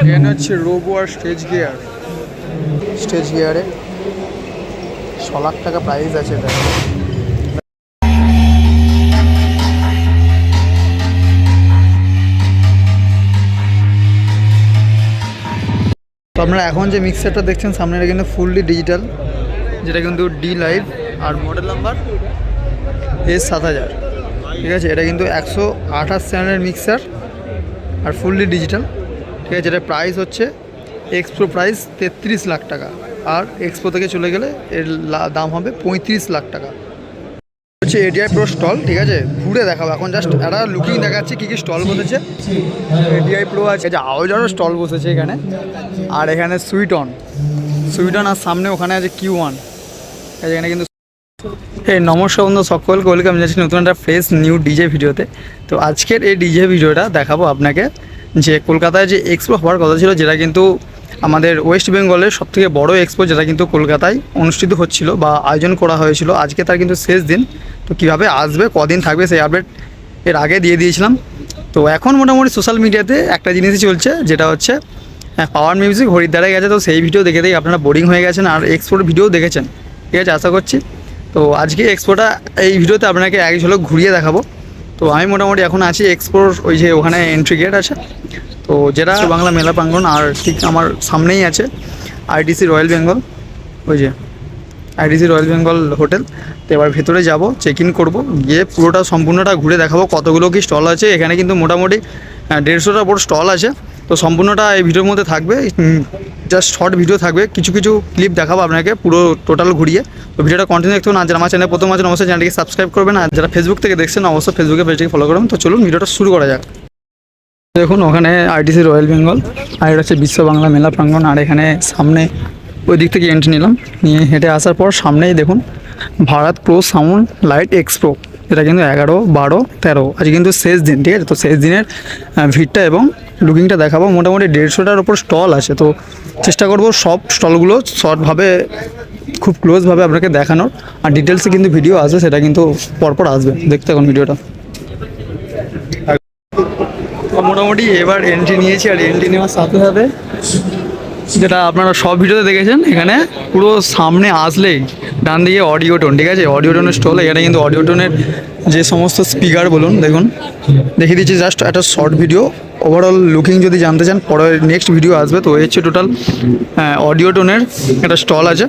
এখানে হচ্ছে রোবো আর স্টেজ গিয়ার স্টেজ গিয়ারে ছ লাখ টাকা প্রাইস আছে এটা তো আপনারা এখন যে মিক্সারটা দেখছেন, সামনে এটা কিন্তু ফুললি ডিজিটাল যেটা কিন্তু ডি লাইভ আর মডেল নাম্বার এস সাত হাজার। ঠিক আছে? এটা কিন্তু একশো আঠাশ চ্যানেলের মিক্সার আর ফুললি ডিজিটাল ঠিক আছে? যেটা প্রাইস হচ্ছে এক্সপ্রো প্রাইস তেত্রিশ লাখ টাকা। আর এক্সপো থেকে চলে গেলে এর দাম হবে পঁয়ত্রিশ লাখ টাকা। হচ্ছে এডিআই প্রো স্টল ঠিক আছে? ঘুরে দেখাবো। এখন জাস্ট একটা লুকিং দেখাচ্ছে কী কী স্টল বসেছে। এডিআই প্রো আছে। আওয়াজারও স্টল বসেছে এখানে। আর এখানে সুইট অন সুইট অন আর সামনে ওখানে আছে কিউ ওয়ান এখানে কিন্তু এই নমস্কার বন্ধু সকলকে ওয়েলকাম জানাচ্ছি নতুন একটা ফ্রেশ নিউ ডিজে ভিডিওতে। তো আজকের এই ডিজে ভিডিওটা দেখাবো আপনাকে যে কলকাতায় যে এক্সপো হওয়ার কথা ছিল, যেটা কিন্তু আমাদের ওয়েস্ট বেঙ্গলের সবথেকে বড় এক্সপো যেটা কিন্তু কলকাতায় অনুষ্ঠিত হচ্ছিল বা আয়োজন করা হয়েছিল। আজকে তার কিন্তু শেষ দিন। তো কীভাবে আসবে, কদিন থাকবে, সেই আপডেট এর আগে দিয়ে দিয়েছিলাম। তো এখন মোটামুটি সোশ্যাল মিডিয়াতে একটা জিনিসই চলছে, যেটা হচ্ছে হ্যাঁ পাওয়ার মিউজিক হরিদ্বারে গেছে। তো সেই ভিডিও দেখে দেখে আপনারা বোরিং হয়ে গেছেন আর এক্সপোর ভিডিও দেখেছেন। ঠিক আছে, আশা করছি। তো আজকে এক্সপোটা এই ভিডিওতে আপনাকে এক ঝলক ঘুরিয়ে দেখাবো। তো আমি মোটামুটি এখন আছি এক্সপোর ওই যে ওখানে এন্ট্রি গেট আছে। তো যেটা বাংলা মেলা প্রাঙ্গণ আর ঠিক আমার সামনেই আছে আইটিসি রয়্যাল বেঙ্গল ওই যে আইটিসি রয়্যাল বেঙ্গল হোটেল তো এবার ভেতরে যাব চেক ইন করব গিয়ে পুরোটা সম্পূর্ণটা ঘুরে দেখাবো কতগুলো কি স্টল আছে। এখানে কিন্তু মোটামুটি দেড়শোটা বড় স্টল আছে। তো সম্পূর্ণটা এই ভিডিওর মধ্যে থাকবে। জাস্ট শর্ট ভিডিও থাকবে। কিছু কিছু ক্লিপ দেখাবো আপনাকে পুরো টোটাল ঘুরিয়ে। তো ভিডিওটা কন্টিনিউ দেখতে হবে আর যারা আমার চ্যানেল প্রথম আছেন অবশ্যই চ্যানেলটিকে সাবস্ক্রাইব করবেন। আর যারা ফেসবুক থেকে দেখছেন অবশ্যই ফেসবুকে পেজটিকে ফলো করবেন। তো চলুন ভিডিওটা শুরু করা যাক। দেখুন ওখানে আইটিসি রয়্যাল বেঙ্গল আর এটা হচ্ছে বিশ্ব বাংলা মেলা প্রাঙ্গণ। আর এখানে সামনে ওই দিক থেকে এন্ট্রি নিলাম। নিয়ে হেঁটে আসার পর সামনেই দেখুন Bharat pro sound light Xpro এটা কিন্তু এগারো বারো তেরো। আজ কিন্তু শেষ দিন ঠিক আছে? তো শেষ দিনের ভিড়টা এবং লুকিংটা দেখাবো। মোটামুটি দেড়শোটার ওপর স্টল আছে, তো চেষ্টা করব সব স্টলগুলো শর্টভাবে খুব ক্লোজভাবে আপনাকে দেখানোর। আর ডিটেলসে কিন্তু ভিডিও আসবে, সেটা কিন্তু পরপর আসবে। দেখতে এখন ভিডিওটা মোটামুটি এবার এন্ট্রি নিয়েছি, আর এন্ট্রি নেওয়ার সাথে সাথে যেটা আপনারা সব ভিডিওতে দেখেছেন, এখানে পুরো সামনে আসলেই ডান দিকে অডিও টোন ঠিক আছে? অডিও টোনের স্টল এখানে কিন্তু অডিও টোনের যে সমস্ত স্পিকার বলুন, দেখুন। দেখিয়ে দিচ্ছি জাস্ট একটা শর্ট ভিডিও ওভারঅল লুকিং যদি জানতে চান, পরে নেক্সট ভিডিও আসবে, তো হচ্ছে টোটাল অডিও টোনের একটা স্টল আছে।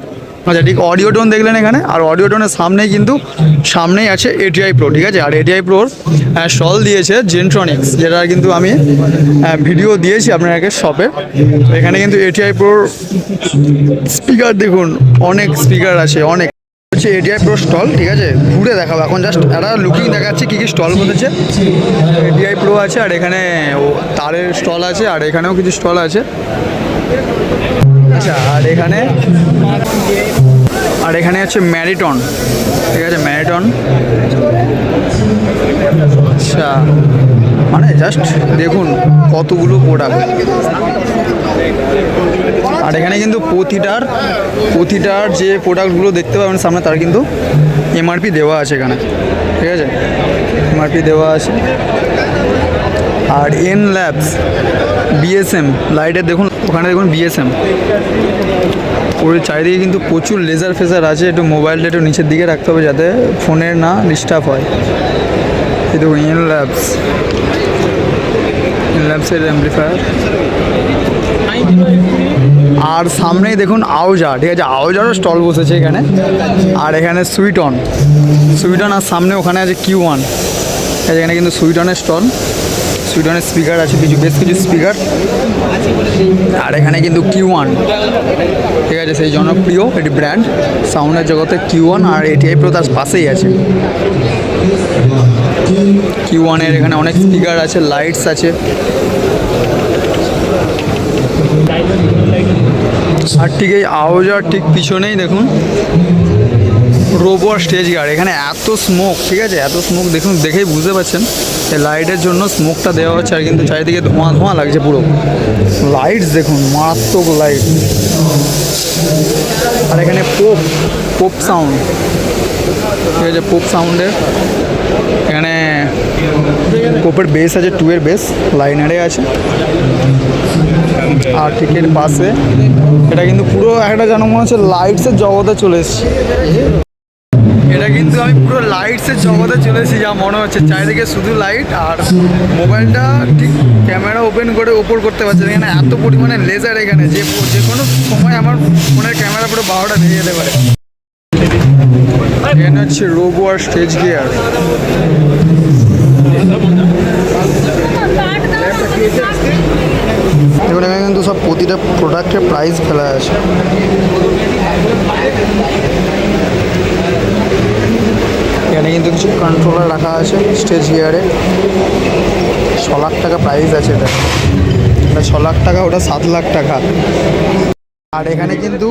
আচ্ছা ঠিক অডিও টোন দেখলেন এখানে, আর অডিও টোনের সামনেই কিন্তু, সামনেই আছে এটিআই প্রো ঠিক আছে? আর এটিআই প্রোর স্টল দিয়েছে জেন্ট্রনিক্স যেটা কিন্তু আমি ভিডিও দিয়েছি আপনাকে শপে এখানে কিন্তু এটিআই প্রোর স্পিকার দেখুন, অনেক স্পিকার আছে, অনেক। হচ্ছে এডিআই প্রো স্টল ঠিক আছে? ঘুরে দেখাবো এখন জাস্ট একটা লুকিং দেখাচ্ছি কী কী স্টল বসেছে এডিআই প্রো আছে, আর এখানে তারের স্টল আছে, আর এখানেও কিছু স্টল আছে। আচ্ছা আর এখানে আর এখানে হচ্ছে ম্যারিটন ঠিক আছে ম্যারিটন আচ্ছা মানে জাস্ট দেখুন কতগুলো প্রোডাক্ট আর এখানে কিন্তু প্রতিটার প্রতিটার যে প্রোডাক্টগুলো দেখতে পাবেন সামনে, তার কিন্তু এমআরপি দেওয়া আছে এখানে। ঠিক আছে? এমআরপি দেওয়া আছে। আর এন ল্যাবস বিএসএম লাইটের দেখুন, ওখানে দেখুন বিএসএম ওর চারিদিকে কিন্তু প্রচুর লেজার ফেজার আছে, একটু মোবাইলটা একটু নিচের দিকে রাখতে হবে যাতে ফোনের না ডিস্টার্ব হয়। এই দেখুন এন ল্যাবস এন ল্যাবসের অ্যাম্পলিফায়ার আর সামনেই দেখুন আউজা ঠিক আছে? আউজারও স্টল বসেছে এখানে। আর এখানে সুইট অন। সুইট অন আর সামনে ওখানে আছে কিউ ওয়ান। এখানে কিন্তু সুইট অনের স্টল। সুইট অনের স্পিকার আছে, কিছু বেশ কিছু স্পিকার। আর এখানে কিন্তু কিউ ওয়ান। ঠিক আছে, সেই জনপ্রিয় এটি ব্র্যান্ড। সাউন্ডের জগতে কিউ ওয়ান আর এটিআই প্রো তার পাশেই আছে। কিউ ওয়ানের এখানে অনেক স্পিকার আছে, লাইটস আছে। আর ঠিক এই আওয়াজার ঠিক পিছনেই দেখুন রোবো স্টেজ গার্ড এখানে এত স্মোক ঠিক আছে? এত স্মোক দেখুন, দেখেই বুঝতে পারছেন। লাইটের জন্য স্মোকটা দেওয়া হচ্ছে আর কিন্তু চারিদিকে ধোঁয়া ধোঁয়া লাগছে পুরো। লাইটস দেখুন, মারাত্মক লাইট আর এখানে পোপ পোপ সাউন্ড ঠিক আছে পোপ সাউন্ডের কোপের বেস আছে টু এর বেস লাইনারে আছে। আর ঠিক এর পাশে, এটা কিন্তু পুরো একটা যেন মনে হচ্ছে লাইটসের জগতে চলে এসেছি। এটা কিন্তু আমি পুরো লাইটসের জগতে চলে এসেছি, যা মনে হচ্ছে চারিদিকে শুধু লাইট আর মোবাইলটা ঠিক ক্যামেরা ওপেন করে ওপর করতে পারছে এখানে এত পরিমাণে লেজার এখানে, যে যে কোনো সময় আমার ফোনের ক্যামেরা পুরো বারোটা ভেঙে যেতে পারে। এখানে হচ্ছে রোবো আর স্টেজ গিয়ার এখানে কিন্তু সব প্রতিটা প্রোডাক্টের প্রাইস ফেলা আছে এখানে কিন্তু কিছু কন্ট্রোলার রাখা আছে স্টেজ গিয়ারে ছ লাখ টাকা প্রাইস আছে এটা। এটা ছ লাখ টাকা, ওটা সাত লাখ টাকা। আর এখানে কিন্তু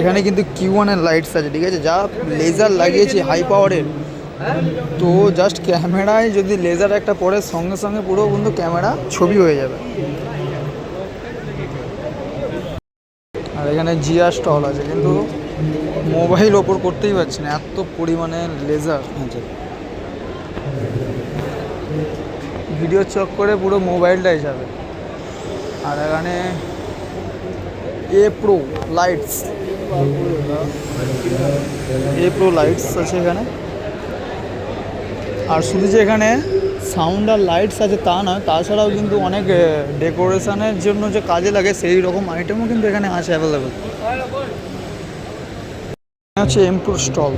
এখানে কিন্তু কিউ ওয়ানের লাইটস আছে, ঠিক আছে? যা লেজার লাগিয়েছি হাই পাওয়ারের তো জাস্ট ক্যামেরায় যদি লেজার একটা পড়ে, সঙ্গে সঙ্গে পুরো কিন্তু ক্যামেরা ছবি হয়ে যাবে আর এখানে জিয়া স্টল আছে কিন্তু মোবাইল ওপর করতেই পারছি না এত পরিমাণে লেজার। ভিডিও চক করে পুরো মোবাইলটাই যাবে। আর এখানে A pro lights. A pro lights আছে এখানে। আর শুধু যে এখানে সাউন্ড আর লাইটস আছে তা নয়, তাছাড়াও কিন্তু অনেক ডেকোরেশনের জন্য যে কাজে লাগে সেই রকম আইটেমও কিন্তু এখানে আছে অ্যাভেলেবেল হচ্ছে এমপুর স্টল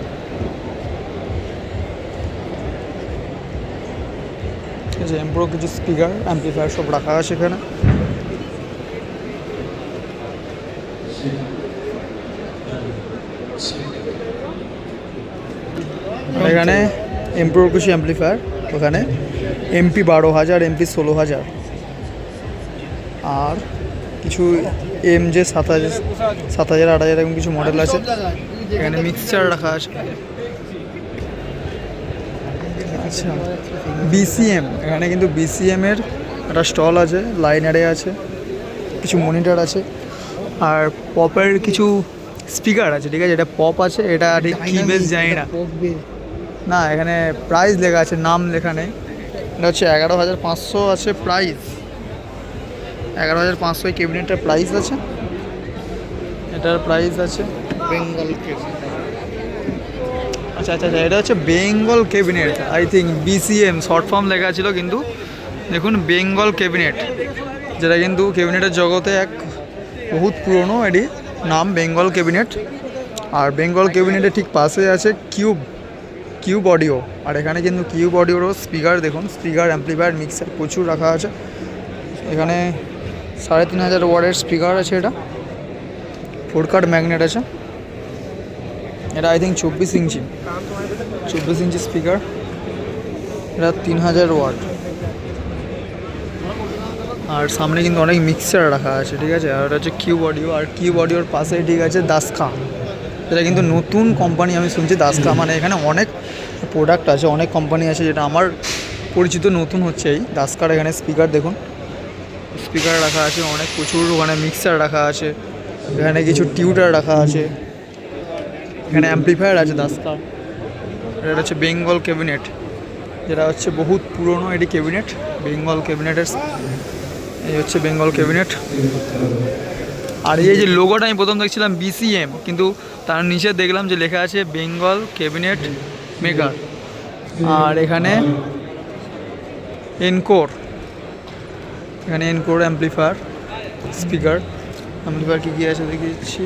আছে এমপুরো কিছু স্পিকার অ্যাম্পলিফায়ার সব রাখা আছে এখানে। এখানে এমপ্রোর কিছু অ্যাম্পলিফায়ার ওখানে। এমপি বারো হাজার এমপি ষোলো হাজার। আর কিছু এম যে সাত হাজার সাত হাজার আট হাজার এরকম কিছু মডেল আছে। এখানে মিক্সচার রাখা আছে। আচ্ছা বিসিএম এখানে কিন্তু বিসিএম এর একটা স্টল আছে লাইনারে আছে কিছু মনিটর আছে। আর পপের কিছু স্পিকার আছে ঠিক আছে? এটা পপ আছে এটা ঠিক কি বেশ জানি না। না এখানে প্রাইস লেখা আছে নাম লেখা নেই। এটা হচ্ছে এগারো হাজার পাঁচশো আছে প্রাইস এগারো হাজার পাঁচশো এই ক্যাবিনেটটার প্রাইস আছে। এটার প্রাইস আছে বেঙ্গল আচ্ছা আচ্ছা আচ্ছা এটা হচ্ছে Bengal cabinet I think BCM short form লেখা ছিল কিন্তু। দেখুন বেঙ্গল ক্যাবিনেট যেটা কিন্তু ক্যাবিনেটের জগতে এক বহুত পুরনো, এটি নাম বেঙ্গল ক্যাবিনেট আর বেঙ্গল ক্যাবিনেটের ঠিক পাশে আছে কিউব কিউব অডিও আর এখানে কিন্তু কিউব অডিওরও স্পিকার দেখুন স্পিকার অ্যাম্পলিফায়ার মিক্সার প্রচুর রাখা আছে। এখানে সাড়ে তিন হাজার ওয়ার্ডের স্পিকার আছে এটা। ফোর কার্ড ম্যাগনেট আছে। এটা আই থিঙ্ক চব্বিশ ইঞ্চি। চব্বিশ ইঞ্চি স্পিকার এটা তিন হাজার ওয়াট। আর সামনে কিন্তু অনেক মিক্সার রাখা আছে, ঠিক আছে? আর হচ্ছে কিউব অডিও আর কিউব অডিওর পাশে ঠিক আছে দাসকা এটা কিন্তু নতুন কোম্পানি আমি শুনছি দাসকা মানে এখানে অনেক প্রোডাক্ট আছে, অনেক কোম্পানি আছে যেটা আমার পরিচিত নতুন হচ্ছে এই দাসকার এখানে স্পিকার দেখুন। স্পিকার রাখা আছে, অনেক প্রচুর ওখানে মিক্সার রাখা আছে, এখানে কিছু টিউটার রাখা আছে, এখানে অ্যাম্পলিফায়ার আছে দাসকা এটা হচ্ছে বেঙ্গল ক্যাবিনেট যেটা হচ্ছে বহুত পুরনো এটি ক্যাবিনেট বেঙ্গল ক্যাবিনেটের এই হচ্ছে বেঙ্গল ক্যাবিনেট আর এই যে লোগোটা আমি প্রথম দেখছিলাম বিসিএম কিন্তু তার নিচে দেখলাম যে লেখা আছে বেঙ্গল ক্যাবিনেট মেকার আর এখানে এনকোর। এখানে এনকোর অ্যাম্পলিফায়ার, স্পিকার। অ্যাম্পলিফায়ার কী কী আছে দেখে দিচ্ছি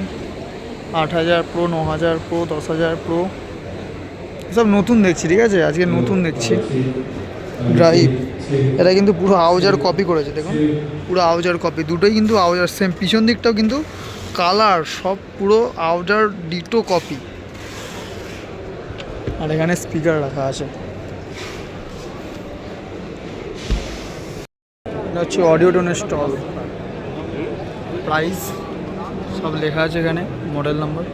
আট হাজার প্রো, ন হাজার প্রো, দশ হাজার প্রো। সব নতুন দেখছি, ঠিক আছে? আজকে নতুন দেখছি। ড্রাইভ এটা কিন্তু পুরো আউজার কপি করেছে, দেখুন। পুরো আউজার কপি দুটোই কিন্তু আউজার সেম পিছন দিকটাও কিন্তু কালার সব পুরো আউজার ডিটো কপি আর এখানে স্পিকার রাখা আছে। এটা হচ্ছে অডিও টোনের স্টল প্রাইস সব লেখা আছে এখানে মডেল নম্বর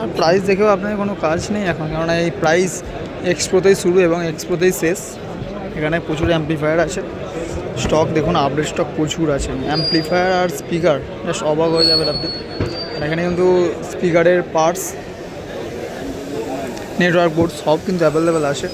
আর প্রাইস দেখেও আপনার কোনো কাজ নেই এখন, কেননা এই প্রাইস এক্সপোতেই শুরু এবং এক্সপোতেই শেষ। এখানে প্রচুর অ্যাম্পলিফায়ার আছে। স্টক দেখুন আপডেট স্টক প্রচুর আছে। অ্যাম্পলিফায়ার আর স্পিকার জাস্ট অবাক হয়ে যাবেন আপনি। এখানে কিন্তু স্পিকারের পার্টস নেটওয়ার্ক বোর্ড সব কিন্তু অ্যাভেলেবেল আছে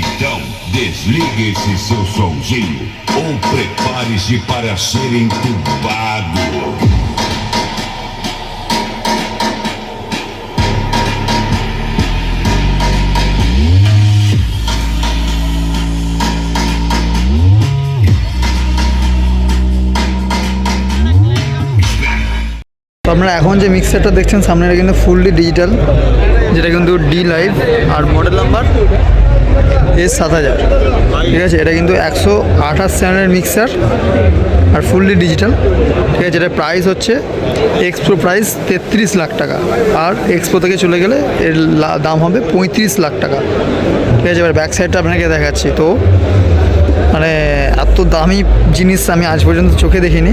então, Desligue esse seu somzinho ou prepare-se para ser entubado. আপনারা এখন যে মিক্সারটা দেখছেন সামনে এটা কিন্তু ফুললি ডিজিটাল যেটা কিন্তু ডি লাইভ আর মডেল নাম্বার এস সাত হাজার। ঠিক আছে? এটা কিন্তু একশো আঠাশ চ্যানেলের মিক্সার আর ফুললি ডিজিটাল ঠিক আছে? এটা প্রাইস হচ্ছে এক্সপ্রো প্রাইস তেত্রিশ লাখ টাকা। আর এক্সপ্রো থেকে চলে গেলে এর দাম হবে পঁয়ত্রিশ লাখ টাকা। ঠিক আছে? এবার ব্যাক সাইডটা আপনাকে দেখাচ্ছি। তো মানে এত দামি জিনিস আমি আজ পর্যন্ত চোখে দেখিনি।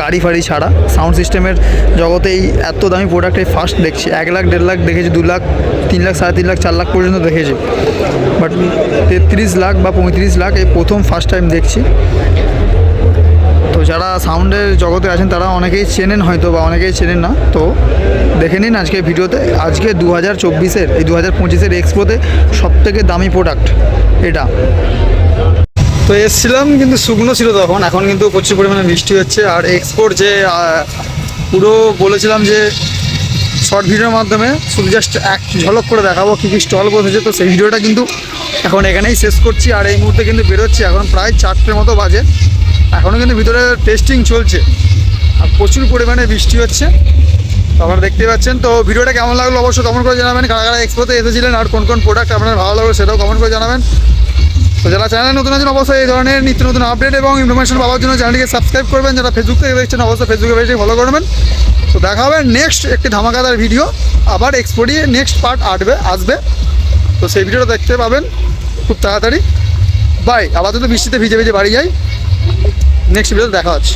গাড়ি ফাড়ি ছাড়া। সাউন্ড সিস্টেমের জগতেই এত দামি প্রোডাক্ট এই ফার্স্ট দেখছি। এক লাখ, দেড় লাখ দেখেছি, দু লাখ, তিন লাখ, সাড়ে তিন লাখ, চার লাখ পর্যন্ত দেখেছি। বাট তেত্রিশ লাখ বা পঁয়ত্রিশ লাখ এই প্রথম ফার্স্ট টাইম দেখছি। তো যারা সাউন্ডের জগতে আছেন, তারা অনেকেই চেনেন হয়তো বা অনেকেই চেনেন না। তো দেখে নিন আজকে ভিডিওতে। আজকে দু হাজার চব্বিশের, এই দু হাজার পঁচিশের এক্সপোতে সব থেকে দামি প্রোডাক্ট এটা। তো এসছিলাম, কিন্তু শুকনো ছিল তখন। এখন কিন্তু প্রচুর পরিমাণে বৃষ্টি হচ্ছে। আর এক্সপোর্ট যে পুরো বলেছিলাম যে শর্ট ভিডিওর মাধ্যমে, শুধু জাস্ট এক ঝলক করে দেখাবো কী কী স্টল বসেছে। তো সেই ভিডিওটা কিন্তু এখন এখানেই শেষ করছি। আর এই মুহূর্তে কিন্তু বেরোচ্ছি। এখন প্রায় চারটের মতো বাজে। এখনও কিন্তু ভিতরে টেস্টিং চলছে। আর প্রচুর পরিমাণে বৃষ্টি হচ্ছে। তো আপনারা দেখতে পাচ্ছেন। তো ভিডিওটা কেমন লাগল অবশ্যই কমেন্ট করে জানাবেন। কারা কারা এক্সপোতে এসেছিলেন আর কোন কোন প্রোডাক্ট আপনার ভালো লাগল সেটাও কমেন্ট করে জানাবেন। তো যারা চ্যানেলে নতুন আছেন, অবশ্যই এই ধরনের নিত্য নতুন আপডেট এবং ইনফরমেশন পাওয়ার জন্য চ্যানেলটিকে সাবস্ক্রাইব করবেন। যারা ফেসবুক থেকে দেখছেন, অবশ্যই ফেসবুকে পেজে ফলো করবেন। তো দেখা হবে নেক্সট একটি ধামাকাদার ভিডিও আবার এক্সপোর্টে নেক্সট পার্ট আসবে আসবে। তো সেই ভিডিওটা দেখতে পাবেন খুব তাড়াতাড়ি। বাই আবার তো বৃষ্টিতে ভিজে ভিজে বাড়ি যাই। নেক্সট ভিডিওতে দেখা হচ্ছে।